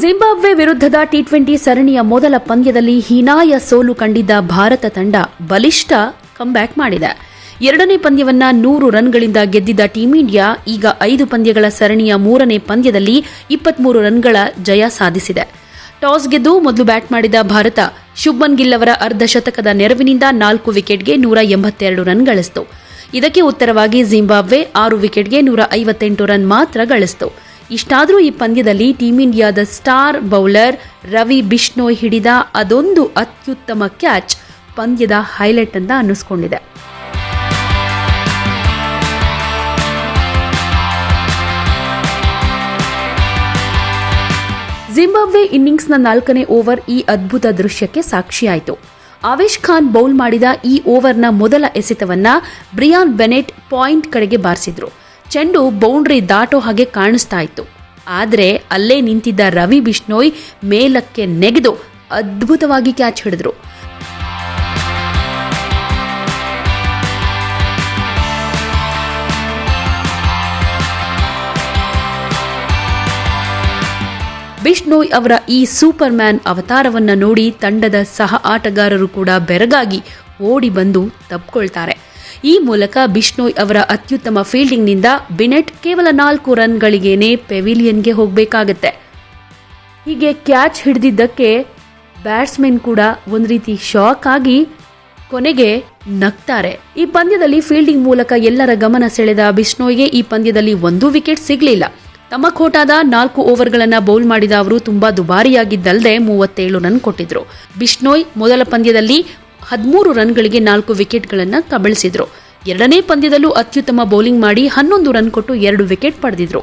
Zimbabwe ವಿರುದ್ಧದ T twenty ಸರಣಿಯ ಮೊದಲ ಪಂದ್ಯದಲ್ಲಿ ಹೀನಾಯ ಸೋಲು ಕಂಡಿದ್ದ ಭಾರತ ತಂಡ ಬಲಿಷ್ಠ ಕಂಬ್ಯಾಕ್ ಮಾಡಿದೆ. ಎರಡನೇ ಪಂದ್ಯವನ್ನ ನೂರು ರನ್ಗಳಿಂದ ಗೆದ್ದಿದ್ದ ಟೀಂ ಇಂಡಿಯಾ ಈಗ ಐದು ಪಂದ್ಯಗಳ ಸರಣಿಯ ಮೂರನೇ ಪಂದ್ಯದಲ್ಲಿ ಇಪ್ಪತ್ಮೂರು ರನ್ಗಳ ಜಯ ಸಾಧಿಸಿದೆ. ಟಾಸ್ ಗೆದ್ದು ಮೊದಲು ಬ್ಯಾಟ್ ಮಾಡಿದ ಭಾರತ, ಶುಭ್ಮನ್ ಗಿಲ್ ಅವರ ಅರ್ಧ ಶತಕದ ನೆರವಿನಿಂದ ನಾಲ್ಕು ವಿಕೆಟ್ಗೆ ನೂರ ಎಂಬತ್ತೆರಡು ರನ್ ಗಳಿಸಿತು. ಇದಕ್ಕೆ ಉತ್ತರವಾಗಿ ಜಿಂಬಾಬ್ವೆ ಆರು ವಿಕೆಟ್ಗೆ ನೂರ ಐವತ್ತೆಂಟು ರನ್ ಮಾತ್ರ ಗಳಿಸಿತು. ಇಷ್ಟಾದರೂ ಈ ಪಂದ್ಯದಲ್ಲಿ ಟೀಂ ಇಂಡಿಯಾದ ಸ್ಟಾರ್ ಬೌಲರ್ ರವಿ ಬಿಷ್ಣೋಯ್ ಹಿಡಿದ ಅದೊಂದು ಅತ್ಯುತ್ತಮ ಕ್ಯಾಚ್ ಪಂದ್ಯದ ಹೈಲೈಟ್ ಅಂತ ಅನ್ನಿಸ್ಕೊಂಡಿದೆ. ಜಿಂಬಾಬ್ವೆ ಇನ್ನಿಂಗ್ಸ್ನ ನಾಲ್ಕನೇ ಓವರ್ ಈ ಅದ್ಭುತ ದೃಶ್ಯಕ್ಕೆ ಸಾಕ್ಷಿಯಾಯಿತು. ಆವೇಶ್ ಖಾನ್ ಬೌಲ್ ಮಾಡಿದ ಈ ಓವರ್ನ ಮೊದಲ ಎಸೆತವನ್ನ ಬ್ರಿಯಾನ್ ಬೆನೆಟ್ ಪಾಯಿಂಟ್ ಕಡೆಗೆ ಬಾರಿಸಿದ್ರು. ಚೆಂಡು ಬೌಂಡ್ರಿ ದಾಟೋ ಹಾಗೆ ಕಾಣಿಸ್ತಾ ಇತ್ತು. ಆದರೆ ಅಲ್ಲೇ ನಿಂತಿದ್ದ ರವಿ ಬಿಷ್ಣೋಯ್ ಮೇಲಕ್ಕೆ ನೆಗೆದು ಅದ್ಭುತವಾಗಿ ಕ್ಯಾಚ್ ಹಿಡಿದ್ರು. ಬಿಷ್ಣೋಯ್ ಅವರ ಈ ಸೂಪರ್ ಮ್ಯಾನ್ ಅವತಾರವನ್ನ ನೋಡಿ ತಂಡದ ಸಹ ಆಟಗಾರರು ಕೂಡ ಬೆರಗಾಗಿ ಓಡಿ ಬಂದು ತಪ್ಕೊಳ್ತಾರೆ. ಈ ಮೂಲಕ ಬಿಷ್ಣೋಯ್ ಅವರ ಅತ್ಯುತ್ತಮ ಫೀಲ್ಡಿಂಗ್ನಿಂದ ಬಿನೆಟ್ ಕೇವಲ ನಾಲ್ಕು ರನ್ಗಳಿಗೇನೆ ಪೆವಿಲಿಯನ್ಗೆ ಹೋಗಬೇಕಾಗತ್ತೆ. ಹೀಗೆ ಕ್ಯಾಚ್ ಹಿಡಿದಿದ್ದಕ್ಕೆ ಬ್ಯಾಟ್ಸ್ಮನ್ ಕೂಡ ಒಂದು ರೀತಿ ಶಾಕ್ ಆಗಿ ಕೊನೆಗೆ ನಗ್ತಾರೆ. ಈ ಪಂದ್ಯದಲ್ಲಿ ಫೀಲ್ಡಿಂಗ್ ಮೂಲಕ ಎಲ್ಲರ ಗಮನ ಸೆಳೆದ ಬಿಷ್ಣೋಯ್ಗೆ ಈ ಪಂದ್ಯದಲ್ಲಿ ಒಂದೂ ವಿಕೆಟ್ ಸಿಗಲಿಲ್ಲ. ತಮ್ಮ ಖೋಟಾದ ನಾಲ್ಕು ಓವರ್ಗಳನ್ನು ಬೌಲ್ ಮಾಡಿದ ಅವರು ತುಂಬಾ ದುಬಾರಿಯಾಗಿದ್ದಲ್ಲದೆ ಮೂವತ್ತೇಳು ರನ್ ಕೊಟ್ಟಿದ್ರು. ಬಿಷ್ಣೋಯ್ ಮೊದಲ ಪಂದ್ಯದಲ್ಲಿ ಹದಿಮೂರು ರನ್ಗಳಿಗೆ ನಾಲ್ಕು ವಿಕೆಟ್ಗಳನ್ನು ಕಬಳಿಸಿದ್ರು. ಎರಡನೇ ಪಂದ್ಯದಲ್ಲೂ ಅತ್ಯುತ್ತಮ ಬೌಲಿಂಗ್ ಮಾಡಿ ಹನ್ನೊಂದು ರನ್ ಕೊಟ್ಟು ಎರಡು ವಿಕೆಟ್ ಪಡೆದಿದ್ರು.